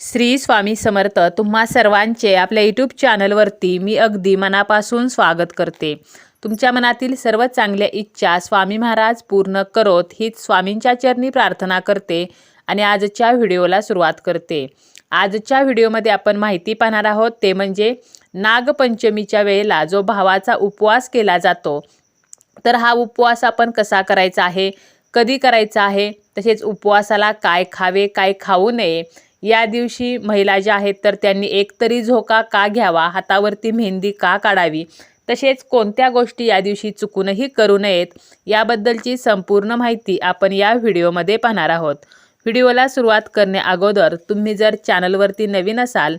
श्री स्वामी समर्थ तुम्हा सर्वांचे आपल्या यूट्यूब चॅनलवरती मी अगदी मनापासून स्वागत करते. तुमच्या मनातील सर्व चांगल्या इच्छा स्वामी महाराज पूर्ण करोत हीच स्वामींच्या चरणी प्रार्थना करते आणि आजच्या व्हिडिओला सुरुवात करते. आजच्या व्हिडिओमध्ये आपण माहिती पाहणार आहोत ते म्हणजे नागपंचमीच्या वेळेला जो भावाचा उपवास केला जातो तर हा उपवास आपण कसा करायचा आहे कधी करायचा आहे तसेच उपवासाला काय खावे काय खाऊ नये या दिवशी महिला ज्या आहेत तर त्यांनी एकतरी झोका का घ्यावा हातावरती मेहंदी का काढावी तसेच कोणत्या गोष्टी या दिवशी चुकूनही करू नयेत याबद्दलची संपूर्ण माहिती आपण या व्हिडिओमध्ये पाहणार आहोत. व्हिडिओला सुरुवात करण्या अगोदर तुम्ही जर चॅनलवरती नवीन असाल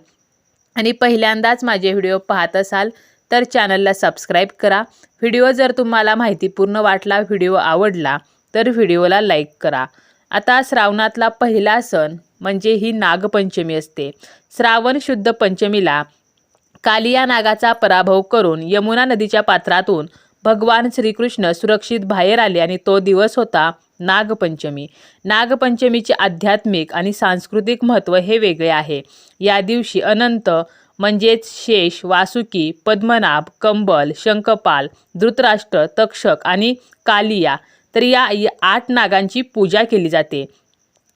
आणि पहिल्यांदाच माझे व्हिडिओ पाहत असाल तर चॅनलला सबस्क्राईब करा. व्हिडिओ जर तुम्हाला माहितीपूर्ण वाटला व्हिडिओ आवडला तर व्हिडिओला लाईक करा. आता श्रावणातला पहिला सण म्हणजे ही नागपंचमी असते. श्रावण शुद्ध पंचमीला कालिया नागाचा पराभव करून यमुना नदीच्या पात्रातून भगवान श्रीकृष्ण सुरक्षित बाहेर आले आणि तो दिवस होता नागपंचमी. नागपंचमीचे आध्यात्मिक आणि सांस्कृतिक महत्त्व हे वेगळे आहे. या दिवशी अनंत म्हणजेच शेष वासुकी पद्मनाभ कंबल शंखपाल धृतराष्ट्र तक्षक आणि कालिया तर या आठ नागांची पूजा केली जाते.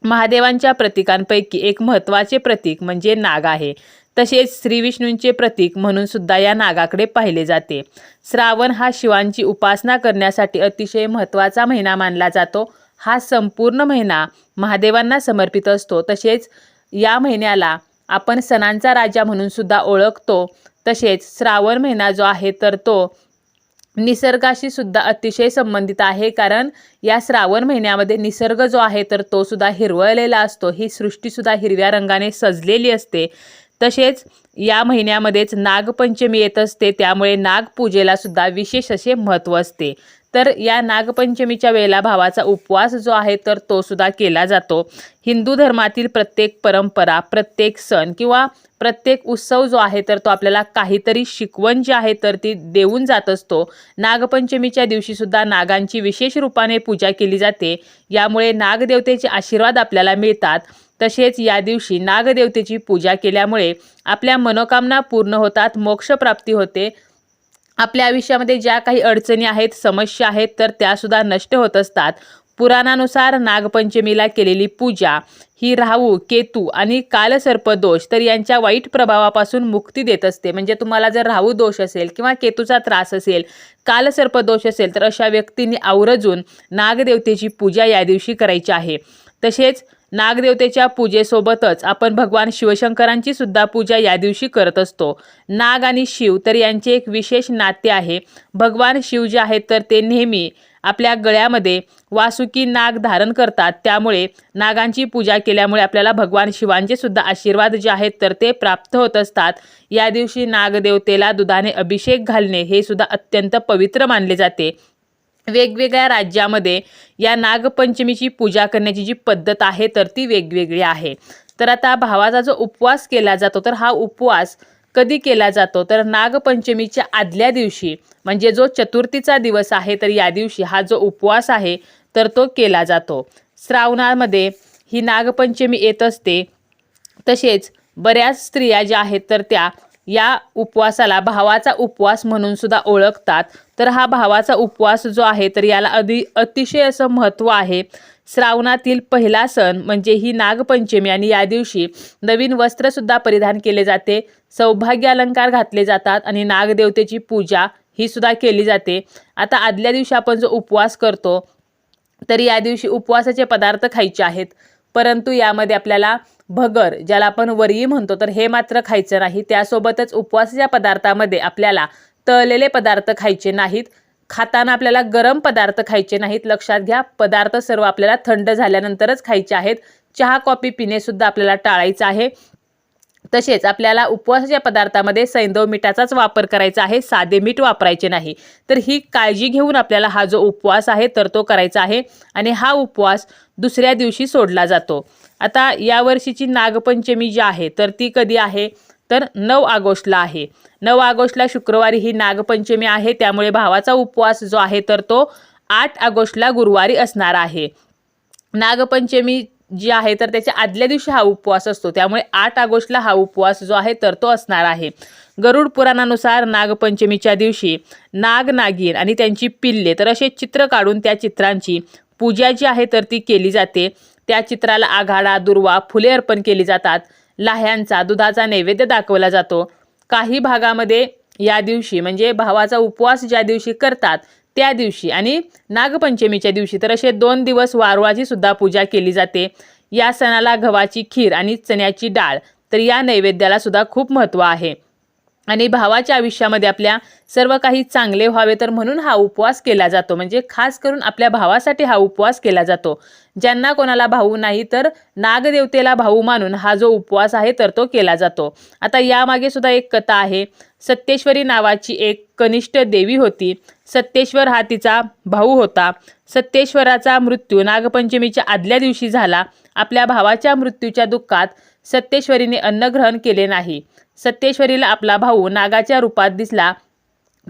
महादेवांच्या प्रतीकांपैकी एक महत्त्वाचे प्रतीक म्हणजे नाग आहे. तसेच श्रीविष्णूंचे प्रतीक म्हणून सुद्धा या नागाकडे पाहिले जाते. श्रावण हा शिवांची उपासना करण्यासाठी अतिशय महत्त्वाचा महिना मानला जातो. हा संपूर्ण महिना महादेवांना समर्पित असतो. तसेच या महिन्याला आपण सणांचा राजा म्हणून सुद्धा ओळखतो. तसेच श्रावण महिना जो आहे तर तो निसर्गाशी सुद्धा अतिशय संबंधित आहे कारण या श्रावण महिन्यामध्ये निसर्ग जो आहे तर तो सुद्धा हिरवळलेला असतो. ही सृष्टीसुद्धा हिरव्या रंगाने सजलेली असते. तसेच या महिन्यामध्येच नागपंचमी येत असते. त्यामुळे नागपूजेला सुद्धा विशेष असे महत्त्व असते. तर या नागपंचमीच्या वेळेला भावाचा उपवास जो आहे तर तो सुद्धा केला जातो. हिंदू धर्मातील प्रत्येक परंपरा प्रत्येक सण किंवा प्रत्येक उत्सव जो आहे तर तो आपल्याला काहीतरी शिकवण जी आहे तर ती देऊन जात असतो. नागपंचमीच्या दिवशीसुद्धा नागांची विशेष रूपाने पूजा केली जाते. यामुळे नागदेवतेचे आशीर्वाद आपल्याला मिळतात. तसेच या दिवशी नागदेवतेची पूजा केल्यामुळे आपल्या मनोकामना पूर्ण होतात मोक्षप्राप्ती होते. आपल्या आयुष्यामध्ये ज्या काही अडचणी आहेत समस्या आहेत तर त्यासुद्धा नष्ट होत असतात. पुराणानुसार नागपंचमीला केलेली पूजा ही राहू केतू आणि कालसर्प दोष तर यांच्या वाईट प्रभावापासून मुक्ती देत असते. म्हणजे तुम्हाला जर राहू दोष असेल किंवा केतूचा त्रास असेल कालसर्प दोष असेल तर अशा व्यक्तींनी आवर्जून नागदेवतेची पूजा या दिवशी करायची आहे. तसेच नागदेवतेच्या पूजेसोबतच आपण भगवान शिवशंकरांची सुद्धा पूजा या दिवशी करत असतो. नाग आणि शिव तर यांचे एक विशेष नाते आहे. भगवान शिव जे आहेत तर ते नेहमी आपल्या गळ्यामध्ये वासुकी नाग धारण करतात. त्यामुळे नागांची पूजा केल्यामुळे आपल्याला भगवान शिवांचे सुद्धा आशीर्वाद जे आहेत तर ते प्राप्त होत असतात. या दिवशी नागदेवतेला दुधाने अभिषेक घालणे हे सुद्धा अत्यंत पवित्र मानले जाते. वेगवेगळ्या राज्यामध्ये या नागपंचमीची पूजा करण्याची जी पद्धत आहे तर ती वेगवेगळी आहे. तर आता भावाचा जो उपवास केला जातो तर हा उपवास कधी केला जातो? तर नागपंचमीच्या आदल्या दिवशी म्हणजे जो चतुर्थीचा दिवस आहे तर या दिवशी हा जो उपवास आहे तर तो केला जातो. श्रावणामध्ये ही नागपंचमी येत असते. तसेच बऱ्याच स्त्रिया ज्या आहेत तर त्या या उपवासाला भावाचा उपवास म्हणून सुद्धा ओळखतात. तर हा भावाचा उपवास जो आहे तर याला अधि अतिशय असं महत्त्व आहे. श्रावणातील पहिला सण म्हणजे ही नागपंचमी आणि या दिवशी नवीन वस्त्रसुद्धा परिधान केले जाते. सौभाग्य अलंकार घातले जातात आणि नागदेवतेची पूजा ही सुद्धा केली जाते. आता आदल्या दिवशी आपण जो उपवास करतो तर या दिवशी उपवासाचे पदार्थ खायचे आहेत. परंतु यामध्ये आपल्याला भगर ज्याला आपण वरी म्हणतो तर हे मात्र खायचं नाही. त्यासोबतच उपवासाच्या पदार्थामध्ये आपल्याला तळलेले पदार्थ खायचे नाहीत. खाताना आपल्याला गरम पदार्थ खायचे नाहीत. लक्षात घ्या पदार्थ सर्व आपल्याला थंड झाल्यानंतरच खायचे आहेत. चहा कॉफी पिणेसुद्धा आपल्याला टाळायचं आहे. तसेच आपल्याला उपवासाच्या पदार्थामध्ये सैंदव मिठाचाच वापर करायचा आहे साधे मीठ वापरायचे नाही. तर ही काळजी घेऊन आपल्याला हा जो उपवास आहे तर तो करायचा आहे आणि हा उपवास दुसऱ्या दिवशी सोडला जातो. आता यावर्षीची नागपंचमी जी आहे तर ती कधी आहे? तर नऊ ऑगस्टला आहे. नऊ ऑगस्टला शुक्रवारी ही नागपंचमी आहे त्यामुळे भावाचा उपवास जो आहे तर तो आठ ऑगस्टला गुरुवारी असणार आहे. नागपंचमी जी आहे तर त्याच्या आदल्या दिवशी हा उपवास असतो. त्यामुळे आठ ऑगस्टला हा उपवास जो आहे तर तो असणार आहे. गरुड पुराणानुसार नागपंचमीच्या दिवशी नाग नागिन आणि त्यांची पिल्ले तर असे चित्र काढून त्या चित्रांची पूजा जी आहे तर ती केली जाते. त्या चित्राला आघाडा दुर्वा फुले अर्पण केली जातात. लाह्यांचा दुधाचा नैवेद्य दाखवला जातो. काही भागामध्ये या दिवशी म्हणजे भावाचा उपवास ज्या दिवशी करतात त्या दिवशी आणि नागपंचमीच्या दिवशी तर असे दोन दिवस वारवाची सुद्धा पूजा केली जाते. या सणाला गव्हाची खीर आणि चण्याची डाळ तर या नैवेद्याला सुद्धा खूप महत्त्व आहे. आणि भावाच्या आयुष्यामध्ये आपल्या सर्व काही चांगले व्हावे तर म्हणून हा उपवास केला जातो. म्हणजे खास करून आपल्या भावासाठी हा उपवास केला जातो. ज्यांना कोणाला भाऊ नाही तर नागदेवतेला भाऊ मानून हा जो उपवास आहे तर तो केला जातो. आता यामागे सुद्धा एक कथा आहे. सत्तेश्वरी नावाची एक कनिष्ठ देवी होती. सत्तेश्वर हा तिचा भाऊ होता. सत्तेश्वराचा मृत्यू नागपंचमीच्या आदल्या दिवशी झाला. आपल्या भावाच्या मृत्यूच्या दुःखात सत्तेश्वरीने अन्नग्रहण केले नाही. सत्तेश्वरीला आपला भाऊ नागाच्या रूपात दिसला.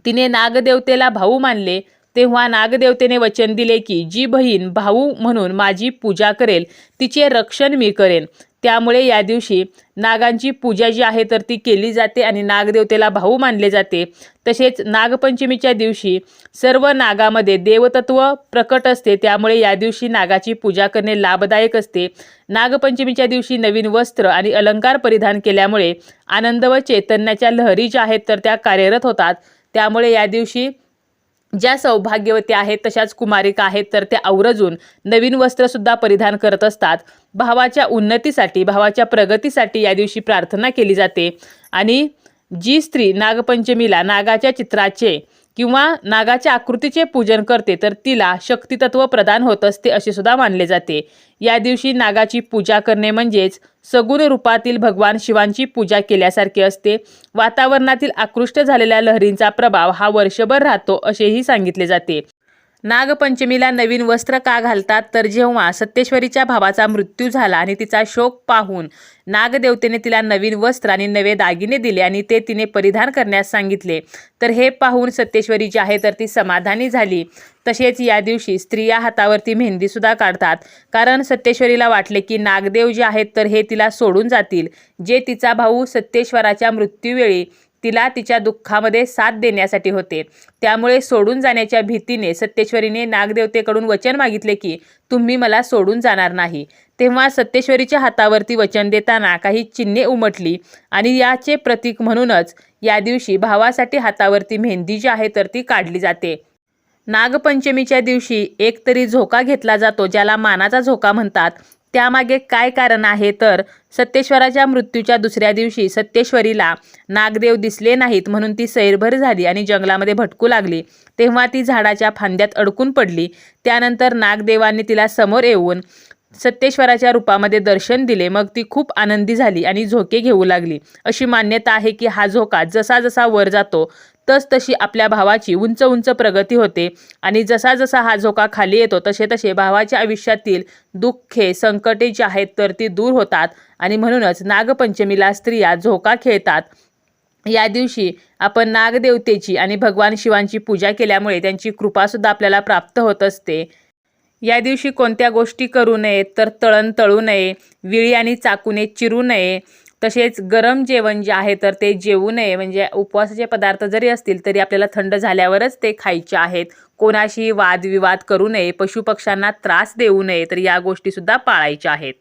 तिने नागदेवतेला भाऊ मानले. तेव्हा नागदेवतेने वचन दिले की जी बहीण भाऊ म्हणून माझी पूजा करेल तिचे रक्षण मी करेन. त्यामुळे या दिवशी नागांची पूजा जी आहे तर ती केली जाते आणि नागदेवतेला भाऊ मानले जाते. तसेच नागपंचमीच्या दिवशी सर्व नागामध्ये देवतत्व प्रकट असते. त्यामुळे या दिवशी नागाची पूजा करणे लाभदायक असते. नागपंचमीच्या दिवशी नवीन वस्त्र आणि अलंकार परिधान केल्यामुळे आनंद व चैतन्याच्या लहरी ज्या आहेत तर त्या कार्यरत होतात. त्यामुळे या दिवशी ज्या सौभाग्यवती आहेत तशाच कुमारिका आहेत तर त्या आवरजून नवीन वस्त्रसुद्धा परिधान करत असतात. भावाच्या उन्नतीसाठी भावाच्या प्रगतीसाठी या दिवशी प्रार्थना केली जाते. आणि जी स्त्री नागपंचमीला नागाच्या चित्राचे किंवा नागाच्या आकृतीचे पूजन करते तर तिला शक्तितत्व प्रदान होत असते असे सुद्धा मानले जाते. या दिवशी नागाची पूजा करणे म्हणजेच सगुण रूपातील भगवान शिवांची पूजा केल्यासारखे असते. वातावरणातील आकृष्ट झालेल्या लहरींचा प्रभाव हा वर्षभर राहतो असेही सांगितले जाते. नागपंचमीला नवीन वस्त्र का घालतात? तर जेव्हा सत्तेश्वरीच्या भावाचा मृत्यू झाला आणि तिचा शोक पाहून नागदेवतेने तिला नवीन वस्त्र आणि नवे दागिने दिले आणि ते तिने परिधान करण्यास सांगितले तर हे पाहून सत्तेश्वरी जी आहे तर ती समाधानी झाली. तसेच या दिवशी स्त्रिया हातावरती मेहंदीसुद्धा काढतात. कारण सत्तेश्वरीला वाटले की नागदेव जे आहेत तर हे तिला सोडून जातील. जे तिचा भाऊ सत्तेश्वराच्या मृत्यूवेळी तिला तिच्या दुःखामध्ये साथ देण्यासाठी होते. त्यामुळे सोडून जाण्याच्या भीतीने सत्तेश्वरीने नागदेवतेकडून वचन मागितले की तुम्ही मला सोडून जाणार नाही. तेव्हा सत्तेश्वरीच्या हातावरती वचन देताना काही चिन्हे उमटली आणि याचे प्रतीक म्हणूनच या दिवशी भावासाठी हातावरती मेहंदी जी आहे तर ती काढली जाते. नागपंचमीच्या दिवशी एक तरी झोका घेतला जातो ज्याला मानाचा झोका म्हणतात. त्यामागे काय कारण आहे तर सत्तेश्वराच्या मृत्यूच्या दुसऱ्या दिवशी सत्तेश्वरीला नागदेव दिसले नाहीत म्हणून ती सैरभर झाली आणि जंगलामध्ये भटकू लागली. तेव्हा ती झाडाच्या फांद्यात अडकून पडली. त्यानंतर नागदेवांनी तिला समोर येऊन सत्तेश्वराच्या रूपामध्ये दर्शन दिले मग ती खूप आनंदी झाली आणि झोके घेऊ लागली. अशी मान्यता आहे की हा झोका जसा जसा वर जातो तस तशी आपल्या भावाची उंच उंच प्रगती होते आणि जसा जसा हा झोका खाली येतो तसे तसे भावाच्या आयुष्यातील दुःखे संकटे जी आहेत तर ती दूर होतात आणि म्हणूनच नागपंचमीला स्त्रिया झोका खेळतात. या दिवशी आपण नागदेवतेची आणि भगवान शिवांची पूजा केल्यामुळे त्यांची कृपासुद्धा आपल्याला प्राप्त होत असते. या दिवशी कोणत्या गोष्टी करू नयेत तर तळण तळू नये विळी आणि चाकूने चिरू नये. तसेच गरम जेवण जे आहे तर ते जेवू नये. म्हणजे उपवासाचे पदार्थ जरी असतील तरी आपल्याला थंड झाल्यावरच ते खायचे आहेत. कोणाशी वादविवाद करू नये पशुपक्ष्यांना त्रास देऊ नये तर या गोष्टीसुद्धा पाळायच्या आहेत.